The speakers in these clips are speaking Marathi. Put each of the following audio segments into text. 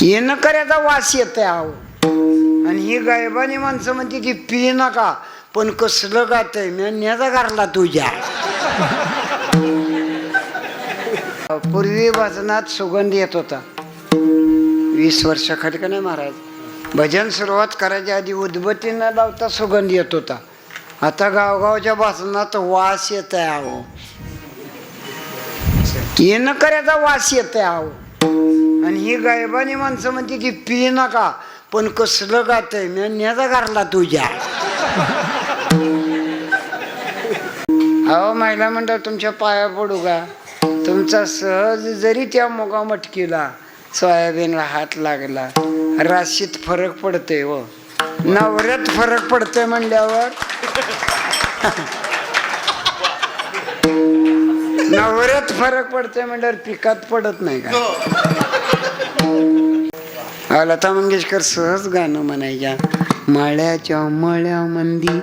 येणं करायचा वास आहे. अहो आणि ही गायबानी माणसं म्हणते की पी नका पण कसलं गात आहे न्याचा घरला तुझ्या. पूर्वी भजनात सुगंध येत होता. वीस वर्षाखाली का नाही महाराज? भजन सुरुवात करायच्या आधी उदबत्तीनं लावता सुगंध येत होता. आता गावगावच्या भाषणात वास येत आहे. आहो येणं करायचा वास येत आहे आहो. आणि ही गायबानी माणसं म्हणते की पी नका पण कसलं गातय मी न्याचा घरला तुझ्या. अहो महिला मंडळ तुमच्या पाया पडू का? तुमचा सहज जरी त्या मोगा मटकीला सोयाबीनला हात लागला राशीत फरक पडते व हो. नवऱ्यात फरक पडतोय म्हणल्यावर? नवऱ्यात फरक पडतोय म्हणल्यावर पिकात पडत नाही का? हो. लता मंगेशकर सहज गाणं म्हणायच्या. मळ्याच्या मळ्या मंदी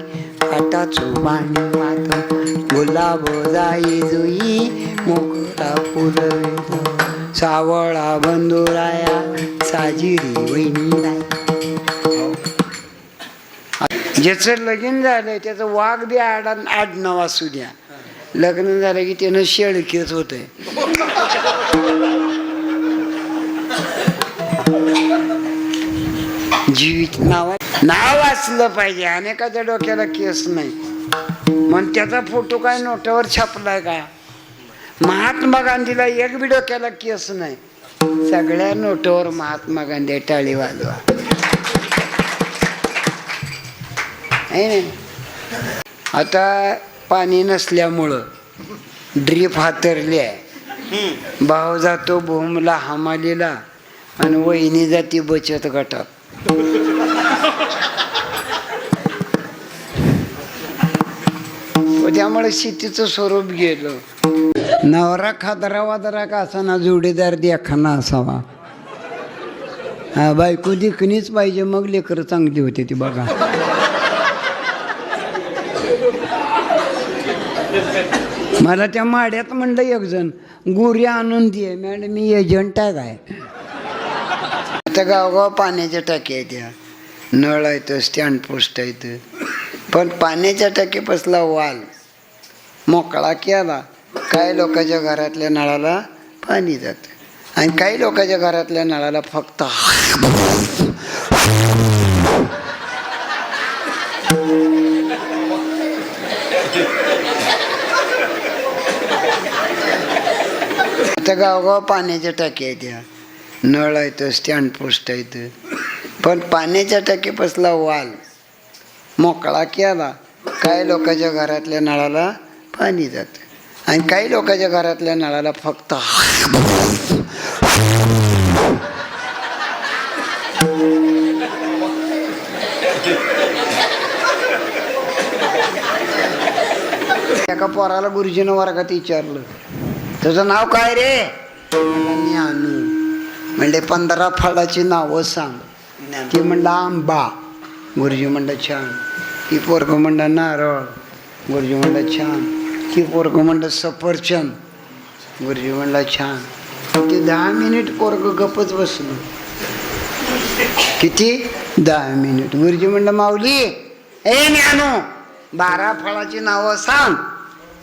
आटाचो पाणी मात गुलाब जाई जुई मोकळा पुरवितो. सावळा बंधुराया साजिरी वहिनी राय ज्याचं लगीन झालंय त्याचं वाघ बी आडा आडनाव असू द्या. लग्न झालं की त्यानं शेळकीच होतंय. जीवित नाव नाव असलं पाहिजे. अनेकाच्या डोक्याला केस नाही. मग त्याचा फोटो काय नोटावर छापलाय का? महात्मा गांधीला एक बी डोक्याला केस नाही. सगळ्या नोटावर महात्मा गांधी टाळी वाजवा. नाही आता पाणी नसल्यामुळं ड्रीप हातरली आहे. भाव जातो भूमला हमालीला आणि वहिनी जाती बचत गटात. त्यामुळे शेतीचं स्वरूप गेलं. नवरा खादरा वादरा का असाना जोडीदार देखाना असावा. हा बायको दिखणीच पाहिजे मग लेकरं चांगली होते ती बघा. मला त्या माड्यात म्हणलं एक जण गुरी आणून दे मॅडम मी एजंट आहे. काय आता गावगाव पाण्याच्या टाक्या आहेत त्या नळ आहेत स्टँड पोस्ट आहेत. पण पाण्याच्या टाकीपासला वाल. मोकळा केला. काही लोकांच्या घरातल्या नळाला पाणी जातं. आणि काही लोकांच्या घरातल्या नळाला फक्त आता गावगाव पाण्याच्या टाक्या आहेत त्या नळ आहेत स्टँड पोस्ट आहेत. पण पाण्याच्या टाकीपासला वाल. मोकळा केला. काही लोकांच्या घरातल्या नळाला पाणी जातं. आणि काही लोकांच्या घरातल्या नळाला फक्त एका पोराला गुरुजीनं वर्गात विचारलं तुझं नाव काय रे? म्हणला, ज्ञानू म्हणले पंधरा फळाची नावं सांग. ती म्हणलं आंबा. गुरुजी म्हणलं छान. ती पोरग म्हणलं नारळ. गुरुजी म्हणलं छान. ती पोरग म्हणलं सफरचंद. गुरुजी म्हणलं छान. ते दहा मिनिट पोरग गपच बसलं. किती? दहा मिनिट. गुरुजी म्हणलं माऊली ए ज्ञानू बारा फळाची नावं सांग.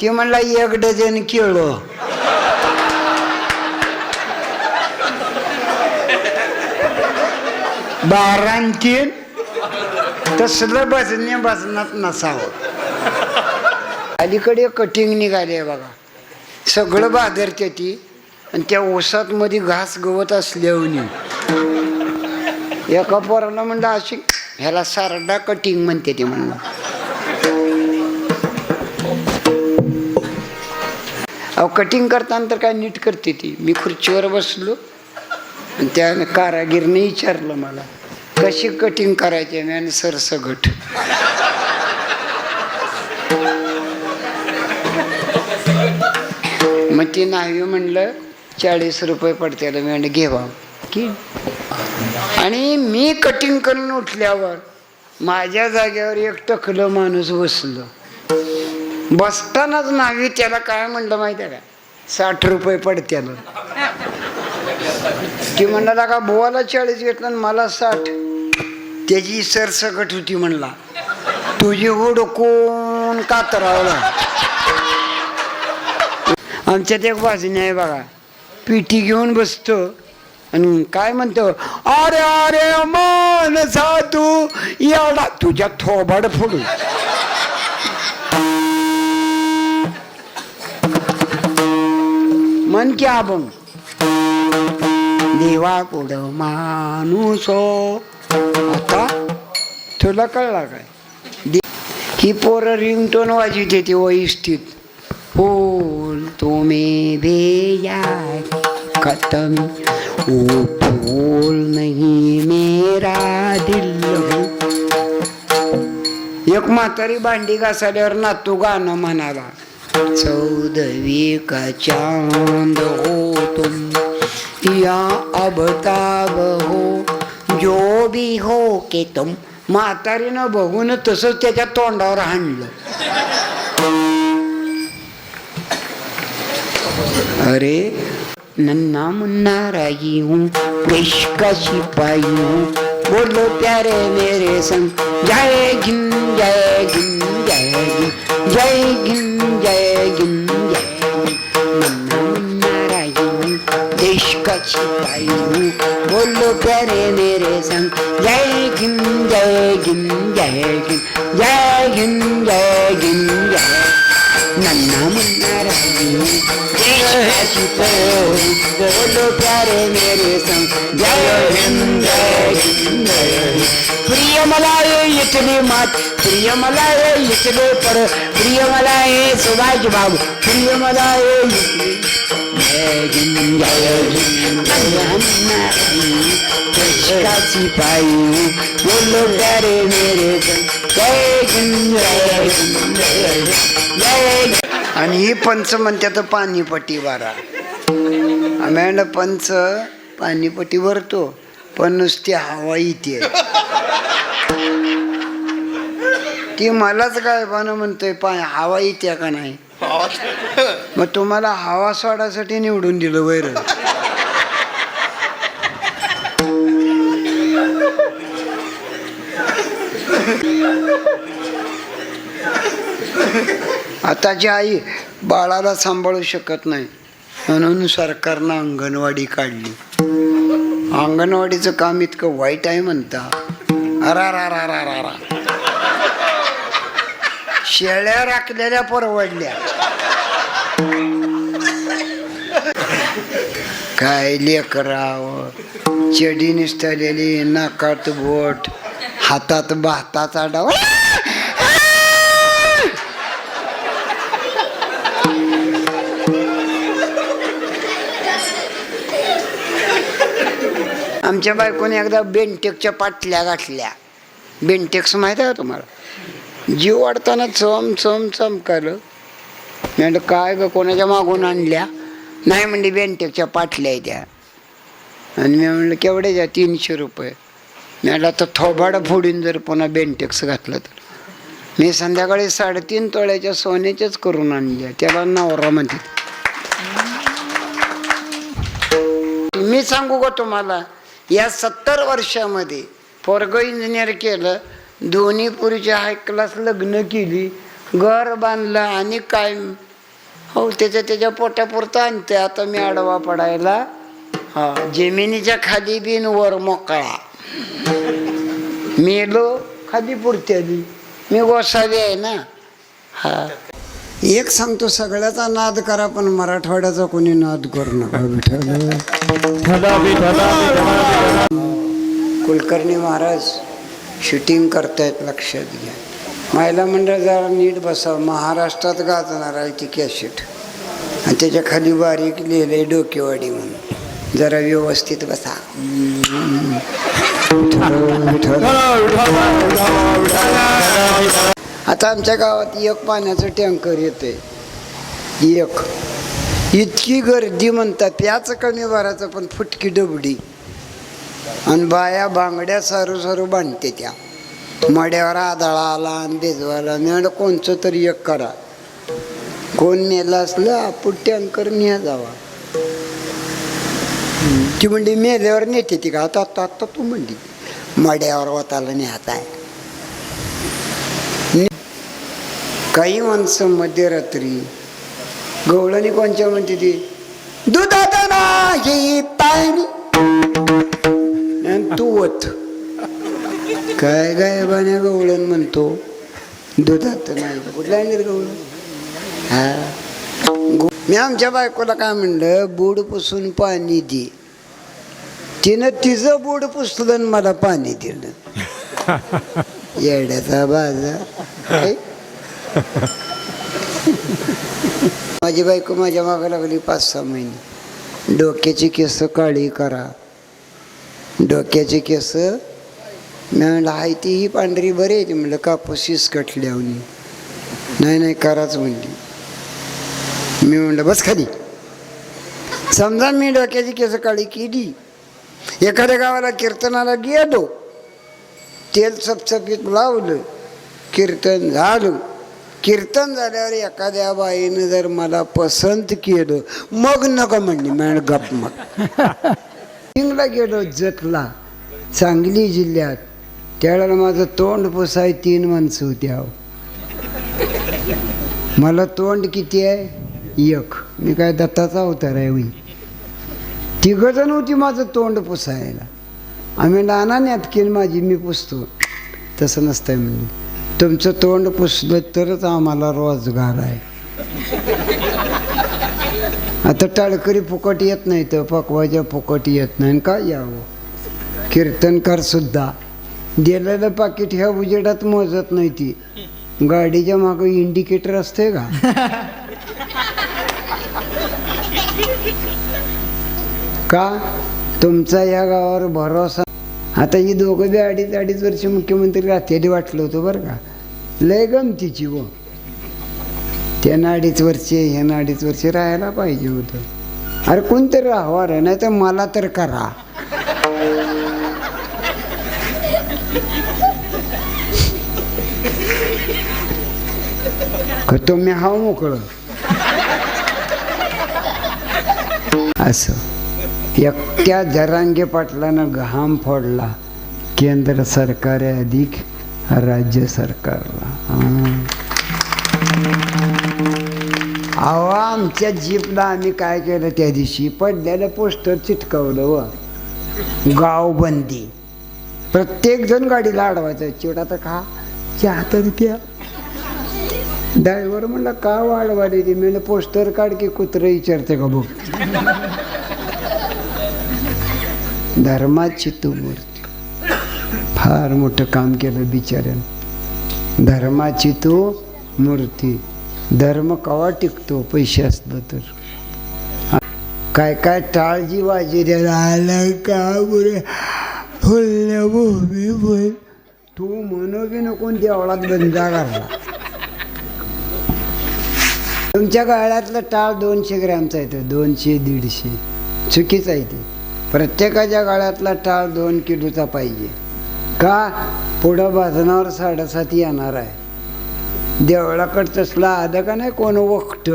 ती म्हणला एक डझन केळं. बारा तीन तसलं बसण्या बसनात नसावं अलीकडे कटिंग निघाली बघा सगळं बादरते ती आणि त्या ओसात मध्ये घास गवत असल्यावर एका पोराला म्हणलं अशी ह्याला सारडा कटिंग म्हणते ती म्हणलं अहो कटिंग करताना तर काय नीट करते ती मी खुर्चीवर बसलो आणि त्या कारागीरने विचारलं मला. कशी कटिंग करायची? मी आणि सरसगट मग ती नाही म्हणलं चाळीस रुपये पडत्याला मी घेवा की? आणि मी कटिंग करून उठल्यावर माझ्या जागेवर एक टकलं माणूस बसलं. बसतानाच नाही त्याला काय म्हणलं माहिती आहे का? साठ रुपये पडत्याला ती म्हणला का बोवाला चाळीस घेतला आणि मला साठ. त्याची सरसकट होती म्हणला. तुझी हुडकून कातरावला? आमच्यात एक वाजणी आहे बघा. पिठी घेऊन बसतो आणि काय म्हणतो अरे अरे मन तू एवढा तुझ्या थोबाड फोडू. मन की आपण देवा पुढं माणूसो हो? आता तुला कळला काय? ही पोरं रिंगटोन वाजविते ती वैष्ठीत फूल तुम्ही भेजा खत्म वो फूल नहीं मेरा दिल. एक म्हातारी भांडी घासाल्यावर नातू गाणं म्हणाला चौदवी का चांद हो तुम या अबताब हो जो भी हो के तुम म्हातारीनं बघून तसंच त्याच्या तोंडावर हाणलं. अरे नन्ना मुन्ना राई हूँ देश का सिपाही हूँ. बोलो प्यारे मेरे संग जय गिन जय गिन जय गिन जय गिन जय गिन जय देश का सिपाही हूँ बोलो प्यारे मेरे संग जय गिन जय गिन जय गिन जय गिन जय गिन जय नन्ना मुन्ना राई हूँ देश का सिपाही हूँ बोलो प्यारे मेरे संग जय हिंद जय हिंद जय हिंद प्रिय मला ये इथले मात प्रिय मला ये इथले पर प्रिय मला ये सुभाष बाबू प्रिय मला ये इथले आणि ही पंच म्हणतात पाणीपट्टी बारा आम्ही पंच पाणीपट्टी भरतो पण नुसती हवा येते ती मलाच काय पण म्हणतोय पा हवा येते का नाही? मग तुम्हाला हवा सोडासाठी निवडून दिलं वैर. आताची आई बाळाला सांभाळू शकत नाही म्हणून सरकारनं अंगणवाडी काढली. अंगणवाडीचं काम इतकं वाईट आहे म्हणता. अरा रा रा रा रा रा शेळ्या राखलेल्या परवडल्या. काय लेकराव चेडी निसटलेली नाकात बोट हातात भाताचा डाव. आमच्या बायकोने एकदा बेंटेकच्या पाटल्या गाठल्या बेंटेक्स माहीत आहे का तुम्हाला? जीव वाढताना चम चम चमकालं मी म्हणलं काय ग कोणाच्या मागून आणल्या? नाही म्हणजे बेंटेकच्या पाटल्या द्या त्या. आणि मी म्हणलं केवढे द्या? तीनशे रुपये. म्हटलं म्हणलं आता थोबाडा फोडून जर पुन्हा बेंटेक्स घातलं तर. मी संध्याकाळी साडेतीन तोळ्याच्या सोन्याच्याच करून आणल्या. त्याला नवरा म्हणते मी सांगू का तुम्हाला या सत्तर वर्षामध्ये पोरग इंजिनियर केलं दोन्ही पुरीच्या हाय क्लास लग्न केली घर बांधलं आणि काय? हो त्याच्या त्याच्या पोटापुरतं आणते आता मी आडवा पडायला. हा जमिनीच्या खाली बिन वर मोकळा. मेलो खाली पुरत्याली मी गोसावी आहे ना? हा. एक सांगतो सगळ्याचा नाद करा पण मराठवाड्याचा कोणी नाद करू नका विठ्ठल. कुलकर्णी महाराज शूटिंग करतायत लक्षात घ्या महिला मंडळ जरा नीट बसावं. महाराष्ट्रात गाजणार आहे ती कॅसेट आणि त्याच्याखाली बारीक आहे डोकेवाडी म्हणून. जरा व्यवस्थित बसा. आता आमच्या गावात एक पाण्याचं टँकर येते एक. इतकी गर्दी म्हणतात. प्याच कमी भराचं पण फुटकी डबडी. आणि बाया बांगड्या सारू सारू बांधते त्या. मड्यावर आदळा आला आणि बेजवाला मी कोणचं तरी एक करा. कोण नेलं असलं आपण टँकर न्या जावा. ती म्हणली मेल्यावर नेते ती का? आता आता आता तू म्हणली मड्यावर वताला नेहात आहे काही माणसं मध्यरात्री गवळणी कोणच्या म्हणते ती? दुधात नाही पाणी. आणि वत काय काय बाण्या गवळण म्हणतो? दुधात नाही. कुठला आहे गवळण? हा. मी आमच्या बायकोला काय म्हणलं? बूड पुसून पाणी दे. तिनं तिचं बूड पुसलं आणि मला पाणी दिलं. येड्याचा बाजा. माझी बायको माझ्या मागं लागली पाच सहा महिने. डोक्याची केस काळी करा. डोक्याची केस. मी म्हणलं आहे ती ही पांढरी बरी आहे. ती म्हणलं कापूस कटल्यावनी नाही नाही कराच म्हणली. मी म्हणलं बस खाली. समजा मी डोक्याची केस काळी केली. एखाद्या गावाला कीर्तनाला गेलो. तेल चपचपीत लावलं. कीर्तन झालं. कीर्तन झाल्यावर एखाद्या बाईनं जर मला पसंत केलं मग नका म्हणली मॅड गप मग. सिंगला गेलो जतला सांगली जिल्ह्यात. त्यावेळेला माझं तोंड पुसाय तीन माणसं होती अहो. मला तोंड किती आहे? एक. मी काय दत्ताचा अवतार आहे होई तिघजण होती माझं तोंड पुसायला. आम्ही नाना नॅपकिन माझी मी पुसतो. तसं नसतंय म्हणजे तुमचं तोंड पुसलं तरच आम्हाला रोजगार आहे. आता टाळकरी फुकट येत नाही तर पकवाच्या फुकट येत नाही आणि काय यावं? कीर्तनकार सुद्धा दिलेलं पाकिट ह्या उजेडात मोजत नाही ती. गाडीच्या मागं इंडिकेटर असते का? का? तुमचा या गावावर भरोसा. आता ही दोघं बी अडीच अडीच वर्ष मुख्यमंत्री राहतेली वाटलं होतं बरं का. लय गमतीची व त्यांना अडीच वर्षे ह्यांना अडीच वर्षे राहायला पाहिजे होतं. अरे कोणतरी राहावा? रे नाही तर मला तर करा. का तुम्ही हाव मोकळं? असं. एकट्या जरांगे पाटलानं घाम फोडला. केंद्र सरकार अधिक राज्य सरकारला. अहो आमच्या जीपला आम्ही काय केलं त्या दिवशी? पडलेलं पोस्टर चिटकवलं व. गावबंदी. प्रत्येक जण गाडीला अडवायचं. चिवडा तर खा. चहा प्या. ड्रायव्हर म्हणला का वाढवाले ती मी पोस्टर काढ की कुत्र विचारते का बघ. धर्माची तू मूर्ती. फार मोठं काम केलं बिचाऱ्यानं. धर्माची तू मूर्ती. धर्म कवा टिकतो? पैसे असलं तर. काय काय टाळजी वाजी रे आलं का बरे फुल्ल्या भूमी फुल. तू म्हणू बी नको देवळात बंदा घालला तुमच्या गळ्यातलं टाळ दोनशे ग्रॅमचा येतं दोनशे दीडशे. चुकीचं आहे ते. प्रत्येकाच्या गळ्यातला टाळ दोन किलोचा पाहिजे. का? पुढं भाजनावर साडेसाती येणार आहे. देवळाकड तसला आलं का नाही कोण वखट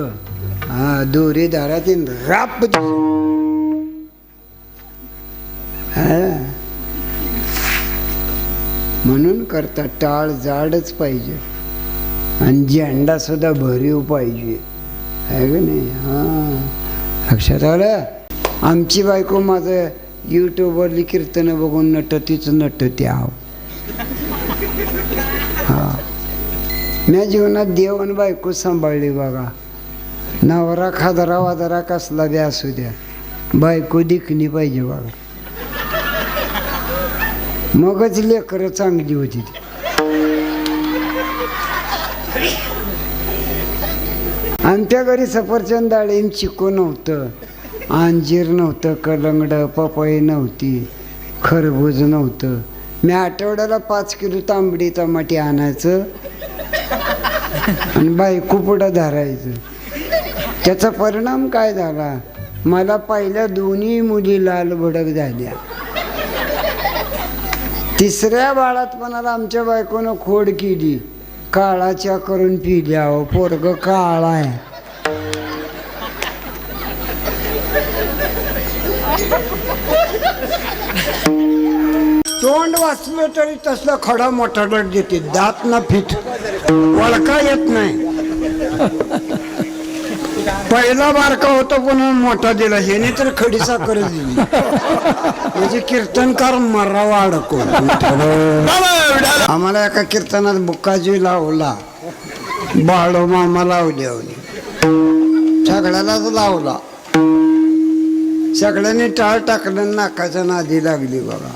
हा दोरी दारातील राप म्हणून करता टाळ जाडच पाहिजे. आणि झेंडा सुद्धा भरीव पाहिजे. आहे का नाही? हा. लक्षात आलं? आमची बायको माझं यूट्यूबवरली कीर्तनं बघून नटतीच नटते आहो हा. मी जीवनात देव आणि बायको सांभाळली बघा. नवरा खादरा वादरा कसला बी असू द्या. बायको दिखणी पाहिजे बघा. मगच लेकरं चांगली होती ती. आमच्या घरी सफरचंद डाळीम चिकू नव्हतं. अंजीर नव्हतं कलंगड पपई नव्हती खरबूज नव्हतं. मी आठवड्याला पाच किलो तांबडी टमाटी आणायचं. आणि बायको पुढं धरायचं. त्याचा परिणाम काय झाला? मला पहिल्या दोन्ही मुली लाल भडक झाल्या. तिसऱ्या बाळातपणाला आमच्या बायकोनं खोड केली. काळाच्या करून पिल्या हो पोरग काळा आहे. तोंड वाचलं तरी तसलं खडा मोठा डट देते दात ना फिट. वळका येत नाही. पहिला बारका होता पण मोठा दिला. ह्याने तर खडी साखर दिली. म्हणजे कीर्तनकार मरावा अडको आम्हाला एका कीर्तनात बुक्काजी लावला. बाळो मामा लावली आवली सगळ्यालाच लावला. सगळ्यांनी टाळ टाकलं नाकाच्या नादी लागली बघा.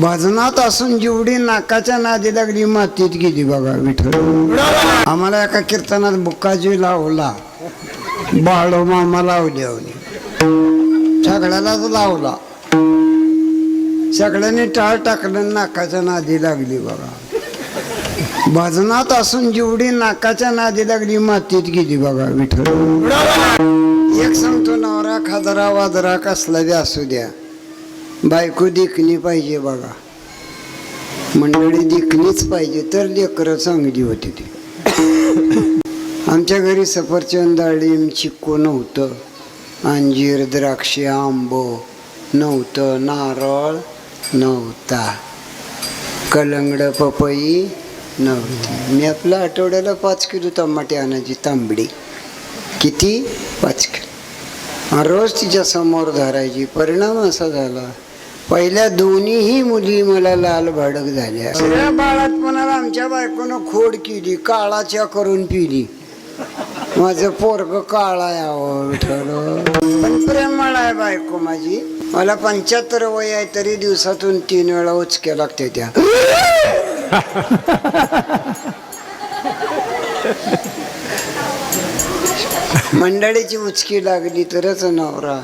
भजनात असून जेवढी नाकाच्या नादी लागली मातीत गेली बघा विठ्ठल. आम्हाला एका कीर्तनात बुक्काजी लावला. बाळो मामा लावली आवली सगळ्यालाच लावला. सगळ्यांनी टाळ टाकलं नाकाच्या नादी लागली बघा. भजनात असून जेवढी नाकाच्या नादी लागली मातीत गेली बघा विठ्ठल. एक सांगतो नवरा खाजरा वादरा कसला बी असू द्या. बायको देखणी पाहिजे बघा. मंडळी देखणीच पाहिजे तर लेकरं चांगली होती ती. आमच्या घरी सफरचंद डाळिंब चिक्कू नव्हतं. अंजीर द्राक्षे आंबो नव्हतं नारळ नव्हता. कलंगड पपई नव्हती. मी आपल्या आठवड्याला पाच किलो टमाटे आणायची तांबडी. किती? पाच किलो. रोज तिच्या समोर धरायची. परिणाम असा झाला. पहिल्या दोन्हीही मुली मला लाल भडक झाल्या. सगळ्या बाळात म्हणाला आमच्या बायकोनं खोड केली काळाच्या करून पिली. माझं पोरग काळा यावं पण प्रेमळ आहे बायको माझी. मला पंच्याहत्तर वय आहे तरी दिवसातून तीन वेळा उचक्या लागते त्या. मंडळीची उचकी लागली तरच नवरा.